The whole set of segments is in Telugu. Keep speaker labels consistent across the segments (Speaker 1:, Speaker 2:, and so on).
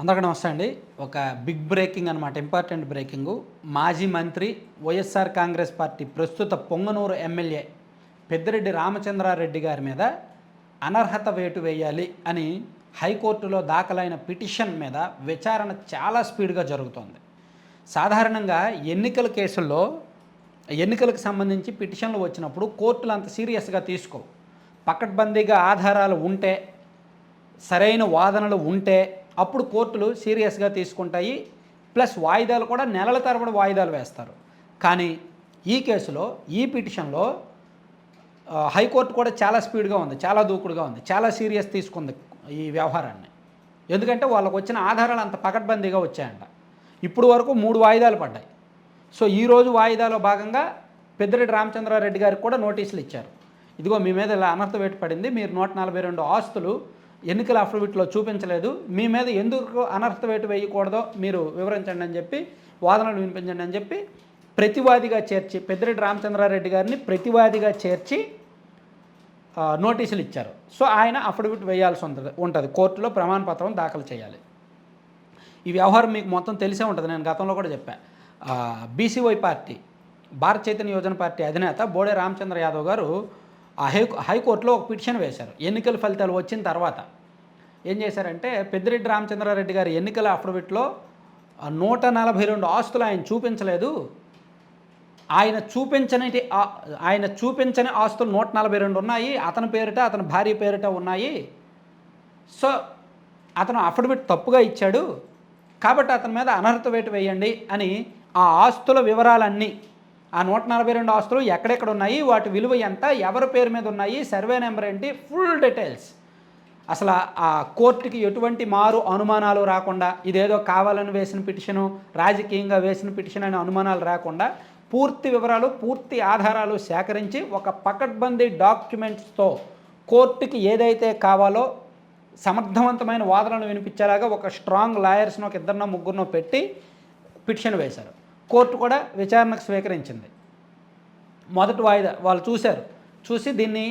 Speaker 1: అందరికీ నమస్తే అండి. ఒక బిగ్ బ్రేకింగ్ అనమాట ఇంపార్టెంట్ బ్రేకింగు. మాజీ మంత్రి వైఎస్ఆర్ కాంగ్రెస్ పార్టీ ప్రస్తుత పొంగనూరు ఎమ్మెల్యే పెద్దిరెడ్డి రామచంద్రారెడ్డి గారి మీద అనర్హత వేటు వేయాలి అని హైకోర్టులో దాఖలైన పిటిషన్ మీద విచారణ చాలా స్పీడ్గా జరుగుతోంది. సాధారణంగా ఎన్నికల కేసుల్లో ఎన్నికలకు సంబంధించి పిటిషన్లు వచ్చినప్పుడు కోర్టులు అంత సీరియస్గా తీసుకోవు. పకడ్బందీగా ఆధారాలు ఉంటే సరైన వాదనలు ఉంటే అప్పుడు కోర్టులు సీరియస్గా తీసుకుంటాయి. ప్లస్ వాయిదాలు కూడా నెలల తరబడి వాయిదాలు వేస్తారు. కానీ ఈ కేసులో ఈ పిటిషన్లో హైకోర్టు కూడా చాలా స్పీడ్గా ఉంది చాలా దూకుడుగా ఉంది చాలా సీరియస్ తీసుకుంది ఈ వ్యవహారాన్ని. ఎందుకంటే వాళ్ళకు వచ్చిన ఆధారాలు అంత పకడ్బందీగా వచ్చాయంట. ఇప్పుడు వరకు మూడు వాయిదాలు పడ్డాయి. సో ఈరోజు వాయిదాలో భాగంగా పెద్దిరెడ్డి రామచంద్రారెడ్డి గారికి కూడా నోటీసులు ఇచ్చారు. ఇదిగో మీ మీద ఇలా అనర్థ వేటు పడింది మీరు నూట నలభై రెండు ఆస్తులు ఎన్నికల అఫిడవిట్లో చూపించలేదు. మీ మీద ఎందుకు అనర్థ వేటు వేయకూడదో మీరు వివరించండి అని చెప్పి వాదనలు వినిపించండి అని చెప్పి ప్రతివాదిగా చేర్చి పెద్దిరెడ్డి రామచంద్రారెడ్డి గారిని ప్రతివాదిగా చేర్చి నోటీసులు ఇచ్చారు. సో ఆయన అఫిడవిట్ వేయాల్సి ఉంటుంది ఉంటుంది. కోర్టులో ప్రమాణపత్రం దాఖలు చేయాలి. ఈ వ్యవహారం మీకు మొత్తం తెలిసే ఉంటుంది. నేను గతంలో కూడా చెప్పాను బీసీవై పార్టీ భారత చైతన్య యోజన పార్టీ అధినేత బోడే రామచంద్ర యాదవ్ గారు ఆ హై హైకోర్టులో ఒక పిటిషన్ వేశారు. ఎన్నికల ఫలితాలు వచ్చిన తర్వాత. ఏం చేశారంటే పెద్దిరెడ్డి రామచంద్రారెడ్డి గారి ఎన్నికల అఫిడవిట్లో నూట నలభై రెండు ఆస్తులు ఆయన చూపించలేదు. ఆయన చూపించని ఆయన చూపించని ఆస్తులు నూట నలభై రెండు ఉన్నాయి. అతని పేరిట అతని భార్య పేరిట ఉన్నాయి. సో అతను అఫిడవిట్ తప్పుగా ఇచ్చాడు. కాబట్టి అతని మీద అనర్హత వేటు వేయండి అని ఆ ఆస్తుల వివరాలన్నీ ఆ నూట నలభై రెండు ఆస్తులు ఎక్కడెక్కడ ఉన్నాయి వాటి విలువ ఎంత ఎవరి పేరు మీద ఉన్నాయి సర్వే నెంబర్ ఏంటి ఫుల్ డీటెయిల్స్. అసలు ఆ- కోర్టుకి ఎటువంటి మారు అనుమానాలు రాకుండా ఇదేదో కావాలని వేసిన పిటిషను రాజకీయంగా వేసిన పిటిషన్ అనే అనుమానాలు రాకుండా పూర్తి వివరాలు పూర్తి ఆధారాలు సేకరించి ఒక పకడ్బందీ డాక్యుమెంట్స్తో కోర్టుకి ఏదైతే కావాలో సమర్థవంతమైన వాదనలు వినిపించేలాగా ఒక స్ట్రాంగ్ లాయర్స్ను ఒక ఇద్దరినో ముగ్గురునో పెట్టి పిటిషన్ వేశారు. కోర్టు కూడా విచారణకు స్వీకరించింది. మొదటి వాయిదా వాళ్ళు చూశారు. చూసి దీన్ని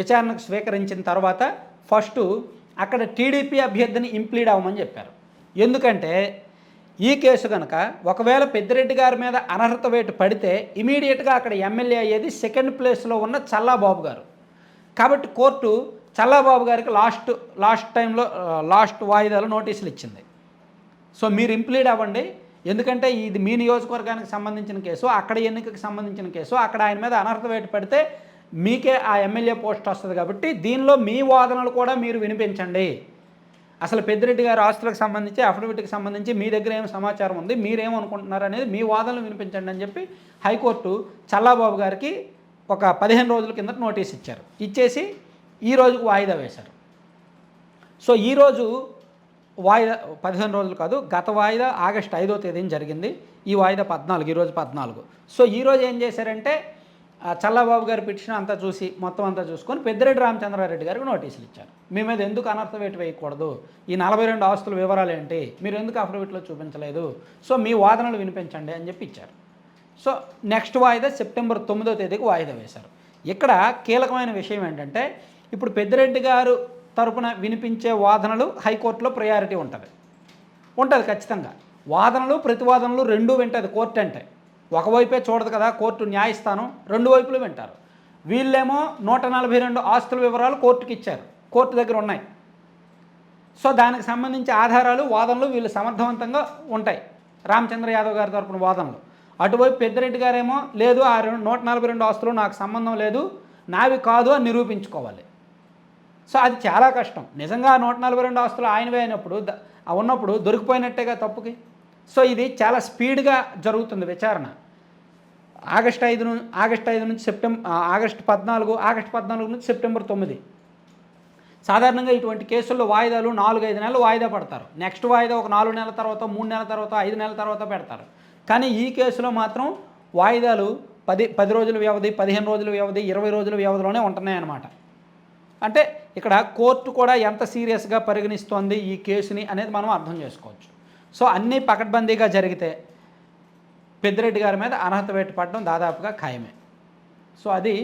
Speaker 1: విచారణకు స్వీకరించిన తర్వాత ఫస్ట్ అక్కడ టీడీపీ అభ్యర్థిని ఇంప్లీడ్ అవ్వమని చెప్పారు. ఎందుకంటే ఈ కేసు కనుక ఒకవేళ పెద్దిరెడ్డి గారి మీద అనర్హత వేటు పడితే ఇమీడియట్గా అక్కడ ఎమ్మెల్యే అయ్యేది సెకండ్ ప్లేస్లో ఉన్న చల్లాబాబు గారు. కాబట్టి కోర్టు చల్లాబాబు గారికి లాస్ట్ లాస్ట్ టైంలో లాస్ట్ వాయిదాలో నోటీసులు ఇచ్చింది. సో మీరు ఇంప్లీడ్ అవ్వండి ఎందుకంటే ఇది మీ నియోజకవర్గానికి సంబంధించిన కేసు అక్కడ ఎన్నికకి సంబంధించిన కేసు అక్కడ ఆయన మీద అనర్హత వేటు పెడితే మీకే ఆ ఎమ్మెల్యే పోస్ట్ వస్తుంది కాబట్టి దీనిలో మీ వాదనలు కూడా మీరు వినిపించండి. అసలు పెద్దిరెడ్డి గారి ఆస్తులకు సంబంధించి అఫిడవిట్కి సంబంధించి మీ దగ్గర ఏం సమాచారం ఉంది మీరేమనుకుంటున్నారు అనేది మీ వాదనలు వినిపించండి అని చెప్పి హైకోర్టు చల్లాబాబు గారికి ఒక పదిహేను రోజుల కిందట నోటీస్ ఇచ్చారు. ఇచ్చేసి ఈ రోజుకు వాయిదా వేశారు. సో ఈరోజు వాయిదా పదిహేను రోజులు కాదు గత వాయిదా ఆగస్టు ఐదో తేదీన జరిగింది. ఈ వాయిదా పద్నాలుగు ఈరోజు పద్నాలుగు. సో ఈరోజు ఏం చేశారంటే చల్లబాబు గారు పిటిషన్ అంతా చూసి మొత్తం అంతా చూసుకొని పెద్దిరెడ్డి రామచంద్రారెడ్డి గారికి నోటీసులు ఇచ్చారు. మీ మీద ఎందుకు అనర్థ వేటు వేయకూడదు? ఈ నలభై రెండు ఆస్తుల వివరాలు ఏంటి? మీరు ఎందుకు అఫిడవిట్లో చూపించలేదు? సో మీ వాదనలు వినిపించండి అని చెప్పి ఇచ్చారు. సో నెక్స్ట్ వాయిదా సెప్టెంబర్ తొమ్మిదో తేదీకి వాయిదా వేశారు. ఇక్కడ కీలకమైన విషయం ఏంటంటే ఇప్పుడు పెద్దిరెడ్డి గారు తరపున వినిపించే వాదనలు హైకోర్టులో ప్రయారిటీ ఉంటుంది. ఉంటుంది ఖచ్చితంగా. వాదనలు ప్రతివాదనలు రెండూ వింటుంది కోర్టు అంటే. ఒకవైపే చూడదు కదా కోర్టు న్యాయస్థానం రెండు వైపులు వింటారు. వీళ్ళేమో నూట నలభై రెండు ఆస్తుల వివరాలు కోర్టుకి ఇచ్చారు. కోర్టు దగ్గర ఉన్నాయి. సో దానికి సంబంధించి ఆధారాలు వాదనలు వీళ్ళు సమర్థవంతంగా ఉంటాయి. రామచంద్ర యాదవ్ గారి తరపున వాదనలు. అటువైపు పెద్దిరెడ్డి గారేమో లేదు ఆ రెండు నూట నలభై రెండు ఆస్తులు నాకు సంబంధం లేదు నావి కాదు అని నిరూపించుకోవాలి. సో అది చాలా కష్టం. నిజంగా నూట నలభై రెండు ఆస్తులు ఆయనవే అయినప్పుడు ఉన్నప్పుడు దొరికిపోయినట్టేగా తప్పుకి? సో ఇది చాలా స్పీడ్గా జరుగుతుంది విచారణ. ఆగస్ట్ ఐదు నుంచి ఆగస్ట్ ఐదు నుంచి సెప్టెంబర్ ఆగస్ట్ పద్నాలుగు ఆగస్ట్ పద్నాలుగు నుంచి సెప్టెంబర్ తొమ్మిది. సాధారణంగా ఇటువంటి కేసుల్లో వాయిదాలు నాలుగు ఐదు నెలలు వాయిదా పడతారు. నెక్స్ట్ వాయిదా ఒక నాలుగు నెలల తర్వాత మూడు నెలల తర్వాత ఐదు నెలల తర్వాత పెడతారు. కానీ ఈ కేసులో మాత్రం వాయిదాలు పది పది రోజుల వ్యవధి పదిహేను రోజుల వ్యవధి ఇరవై రోజుల వ్యవధిలోనే ఉంటున్నాయన్నమాట. అంటే ఇక్కడ కోర్టు కూడా ఎంత సీరియస్గా పరిగణిస్తోంది ఈ కేసుని అనేది మనం అర్థం చేసుకోవచ్చు. సో అన్నీ పకడ్బందీగా జరిగితే పెద్దిరెడ్డి గారి మీద అనర్హత వేటు పడడం దాదాపుగా ఖాయమే. సో అది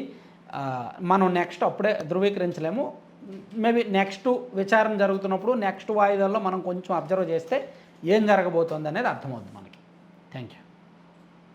Speaker 1: మనం నెక్స్ట్ అప్పుడే ధృవీకరించలేము. మేబీ నెక్స్ట్ విచారణ జరుగుతున్నప్పుడు నెక్స్ట్ వాయిదాల్లో మనం కొంచెం అబ్జర్వ్ చేస్తే ఏం జరగబోతోంది అనేది అర్థమవుతుంది మనకి. Thank you